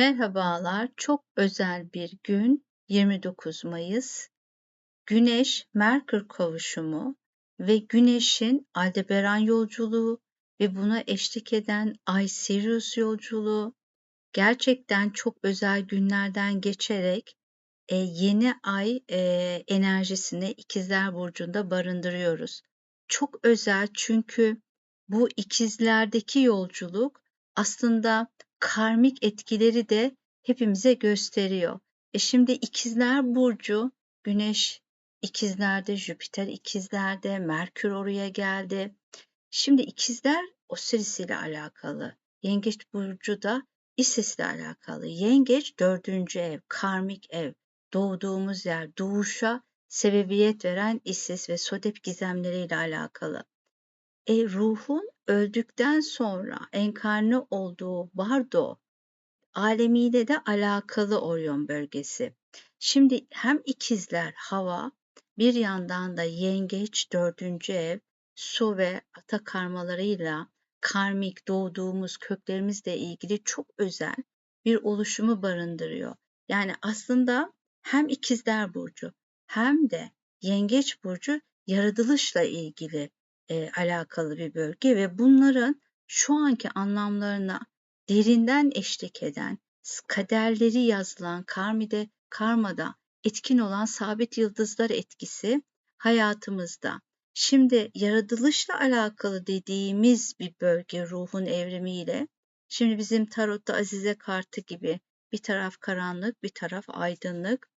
Merhabalar, çok özel bir gün 29 Mayıs. Güneş Merkür kavuşumu ve Güneş'in Aldebaran yolculuğu ve buna eşlik eden Ay Sirius yolculuğu gerçekten çok özel günlerden geçerek e, yeni ay e, enerjisini İkizler Burcu'nda barındırıyoruz. Çok özel çünkü bu ikizlerdeki yolculuk aslında karmik etkileri de hepimize gösteriyor. E şimdi ikizler burcu Güneş ikizlerde, Jüpiter ikizlerde, Merkür oraya geldi. Şimdi ikizler Osiris ile alakalı. Yengeç burcu da Isis ile alakalı. Yengeç dördüncü ev, karmik ev, doğduğumuz yer, doğuşa sebebiyet veren Isis ve Sodep gizemleriyle alakalı. E ruhun öldükten sonra enkarne olduğu Bardo alemiyle de alakalı Orion bölgesi. Şimdi hem ikizler hava bir yandan da yengeç dördüncü ev su ve ata karmalarıyla karmik doğduğumuz köklerimizle ilgili çok özel bir oluşumu barındırıyor. Yani aslında hem ikizler burcu hem de yengeç burcu yaratılışla ilgili e, alakalı bir bölge ve bunların şu anki anlamlarına derinden eşlik eden, kaderleri yazılan karmide, karmada etkin olan sabit yıldızlar etkisi hayatımızda. Şimdi yaratılışla alakalı dediğimiz bir bölge ruhun evrimiyle, şimdi bizim tarotta Azize kartı gibi bir taraf karanlık, bir taraf aydınlık,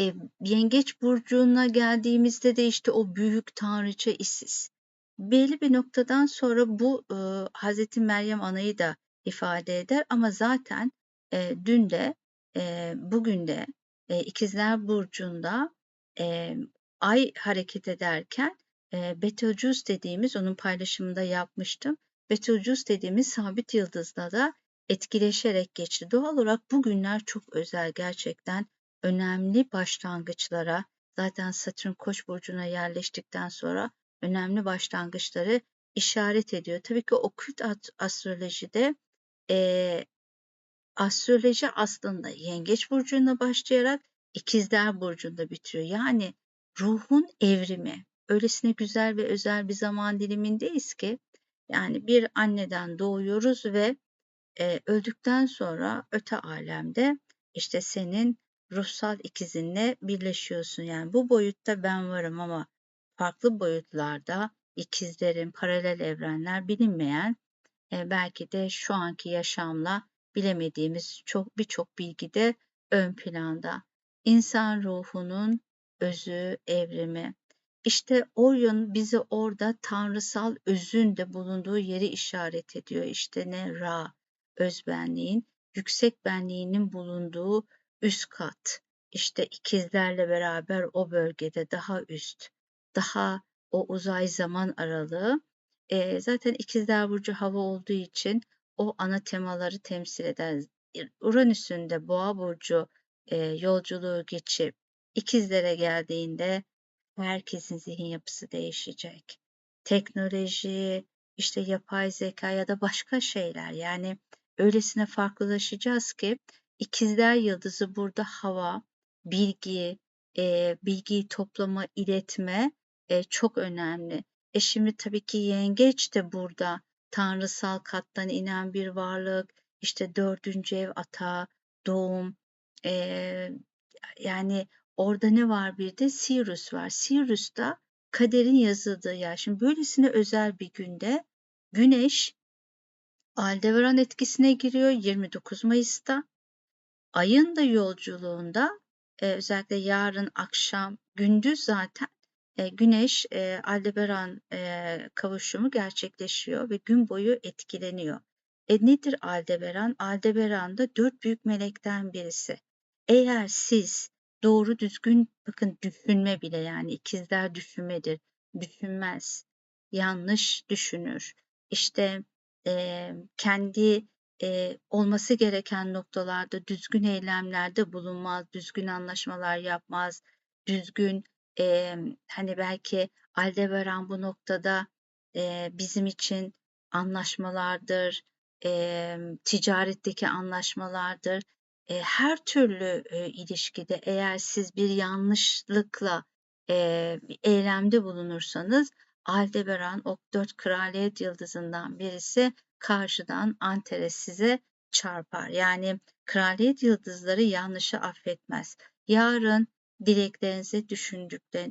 e, Yengeç burcuna geldiğimizde de işte o büyük tanrıça Isis. Belli bir noktadan sonra bu e, Hazreti Meryem Ana'yı da ifade eder ama zaten e, dün de e, bugün de e, İkizler Burcu'nda e, ay hareket ederken e, Betelgeuse dediğimiz onun paylaşımında yapmıştım. Betelgeuse dediğimiz sabit yıldızla da etkileşerek geçti. Doğal olarak bugünler çok özel gerçekten önemli başlangıçlara zaten Satürn Koç burcuna yerleştikten sonra önemli başlangıçları işaret ediyor. Tabii ki okült astrolojide e, astroloji aslında Yengeç burcunda başlayarak İkizler burcunda bitiyor. Yani ruhun evrimi. Öylesine güzel ve özel bir zaman dilimindeyiz ki yani bir anneden doğuyoruz ve e, öldükten sonra öte alemde işte senin ruhsal ikizinle birleşiyorsun. Yani bu boyutta ben varım ama farklı boyutlarda ikizlerin paralel evrenler bilinmeyen e, belki de şu anki yaşamla bilemediğimiz çok birçok bilgi de ön planda. İnsan ruhunun özü, evrimi. İşte Orion bizi orada tanrısal özün de bulunduğu yeri işaret ediyor. İşte ne Ra, özbenliğin, yüksek benliğinin bulunduğu üst kat. İşte ikizlerle beraber o bölgede daha üst, daha o uzay zaman aralığı. E, zaten ikizler burcu hava olduğu için o ana temaları temsil eder. Uranüs'ün de boğa burcu e, yolculuğu geçip ikizlere geldiğinde herkesin zihin yapısı değişecek. Teknoloji, işte yapay zeka ya da başka şeyler yani öylesine farklılaşacağız ki İkizler Yıldızı burada hava, bilgi, e, bilgiyi toplama, iletme e, çok önemli. E şimdi tabii ki yengeç de burada tanrısal kattan inen bir varlık. İşte dördüncü ev ata, doğum. E, yani orada ne var bir de Sirius var. Sirius da kaderin yazıldığı yer. Şimdi böylesine özel bir günde Güneş Aldebaran etkisine giriyor 29 Mayıs'ta. Ayın da yolculuğunda e, özellikle yarın akşam gündüz zaten e, Güneş e, Aldebaran e, kavuşumu gerçekleşiyor ve gün boyu etkileniyor. E nedir Aldebaran? Aldebaran da dört büyük melekten birisi. Eğer siz doğru düzgün bakın düşünme bile yani ikizler düşünmedir. Düşünmez. Yanlış düşünür. İşte e, kendi e, olması gereken noktalarda düzgün eylemlerde bulunmaz, düzgün anlaşmalar yapmaz, düzgün e, hani belki Aldebaran bu noktada e, bizim için anlaşmalardır, emm, ticaretteki anlaşmalardır. Eee, her türlü, eee, ilişkide eğer siz bir yanlışlıkla, bir eylemde bulunursanız Aldebaran ok 4 kraliyet yıldızından birisi karşıdan Antares size çarpar. Yani kraliyet yıldızları yanlışı affetmez. Yarın dileklerinize,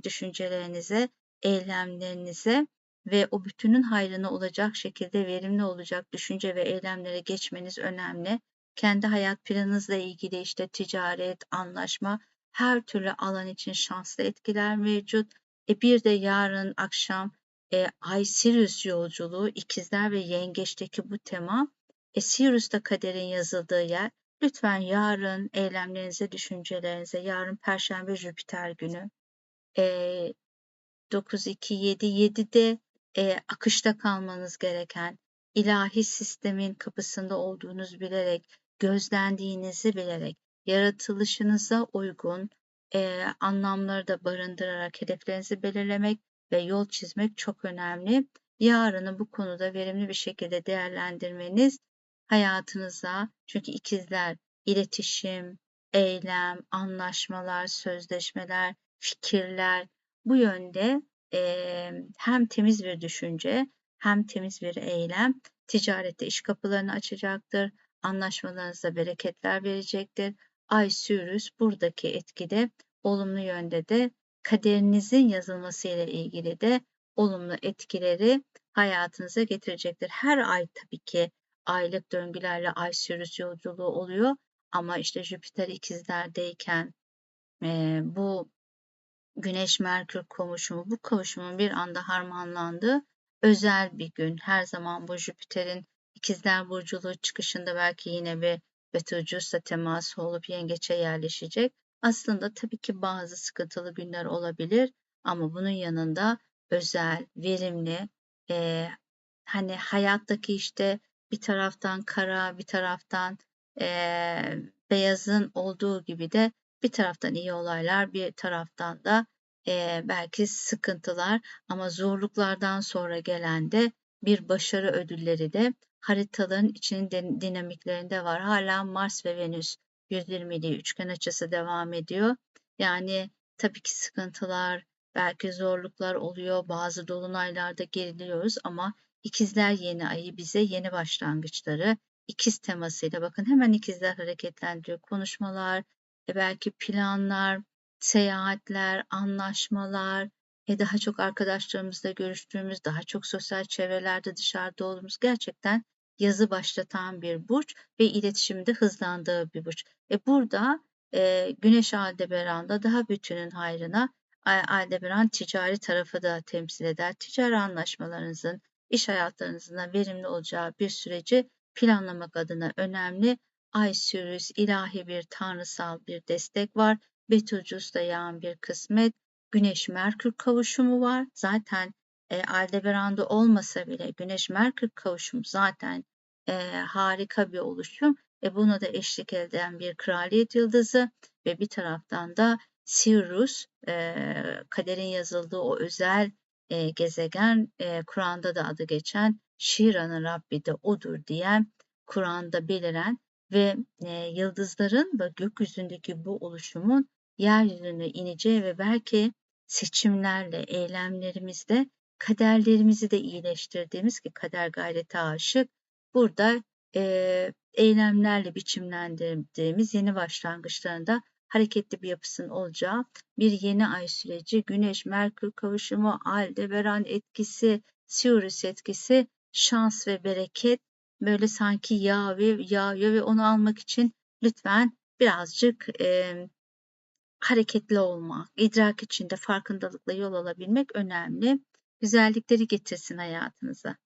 düşüncelerinize, eylemlerinize ve o bütünün hayrına olacak şekilde verimli olacak düşünce ve eylemlere geçmeniz önemli. Kendi hayat planınızla ilgili işte ticaret, anlaşma, her türlü alan için şanslı etkiler mevcut. E bir de yarın akşam e, Ay Sirius yolculuğu ikizler ve yengeçteki bu tema e, Sirius'ta kaderin yazıldığı yer. Lütfen yarın eylemlerinize, düşüncelerinize, yarın Perşembe Jüpiter günü e, 9-2-7-7'de e, akışta kalmanız gereken, ilahi sistemin kapısında olduğunuzu bilerek, gözlendiğinizi bilerek, yaratılışınıza uygun e, anlamları da barındırarak hedeflerinizi belirlemek ve yol çizmek çok önemli. Yarını bu konuda verimli bir şekilde değerlendirmeniz hayatınıza çünkü ikizler iletişim, eylem, anlaşmalar, sözleşmeler, fikirler bu yönde e, hem temiz bir düşünce hem temiz bir eylem ticarette iş kapılarını açacaktır. Anlaşmalarınızda bereketler verecektir. Ay Sürüs buradaki etkide olumlu yönde de kaderinizin yazılması ile ilgili de olumlu etkileri hayatınıza getirecektir. Her ay tabii ki aylık döngülerle ay sürüs yolculuğu oluyor ama işte Jüpiter ikizlerdeyken e, bu Güneş Merkür kavuşumu bu kavuşumun bir anda harmanlandığı özel bir gün. Her zaman bu Jüpiter'in ikizler burculuğu çıkışında belki yine bir Betelgeuse teması olup yengeçe yerleşecek. Aslında tabii ki bazı sıkıntılı günler olabilir ama bunun yanında özel, verimli, e, hani hayattaki işte bir taraftan kara, bir taraftan e, beyazın olduğu gibi de bir taraftan iyi olaylar, bir taraftan da e, belki sıkıntılar ama zorluklardan sonra gelen de bir başarı ödülleri de haritaların içinin dinamiklerinde var. Hala Mars ve Venüs 120'li üçgen açısı devam ediyor. Yani tabii ki sıkıntılar, belki zorluklar oluyor. Bazı dolunaylarda geriliyoruz ama ikizler yeni ayı bize yeni başlangıçları, ikiz temasıyla bakın hemen ikizler hareketlendiriyor. Konuşmalar, e belki planlar, seyahatler, anlaşmalar, e daha çok arkadaşlarımızla görüştüğümüz, daha çok sosyal çevrelerde dışarıda olduğumuz gerçekten yazı başlatan bir burç ve iletişimde hızlandığı bir burç. E burada e, Güneş Aldebaran'da daha bütünün hayrına Aldebaran ticari tarafı da temsil eder. Ticari anlaşmalarınızın, iş hayatlarınızın verimli olacağı bir süreci planlamak adına önemli. Ay Sirius ilahi bir tanrısal bir destek var. Betelgeuse yağan bir kısmet. Güneş Merkür kavuşumu var. Zaten e, Aldebaran'da olmasa bile Güneş Merkür kavuşumu zaten e, harika bir oluşum. E, buna da eşlik eden bir kraliyet yıldızı ve bir taraftan da Sirius e, kaderin yazıldığı o özel e, gezegen e, Kur'an'da da adı geçen Şira'nın Rabbi de odur diyen Kur'an'da beliren ve e, yıldızların ve gökyüzündeki bu oluşumun yeryüzüne ineceği ve belki seçimlerle, eylemlerimizde kaderlerimizi de iyileştirdiğimiz ki kader gayrete aşık. Burada e, eylemlerle biçimlendirdiğimiz yeni başlangıçlarında hareketli bir yapısının olacağı bir yeni ay süreci, Güneş, Merkür kavuşumu, Aldebaran etkisi, Sirius etkisi, şans ve bereket böyle sanki yağıyor, yağıyor ve onu almak için lütfen birazcık e, hareketli olmak, idrak içinde farkındalıkla yol alabilmek önemli. Güzellikleri getirsin hayatınıza.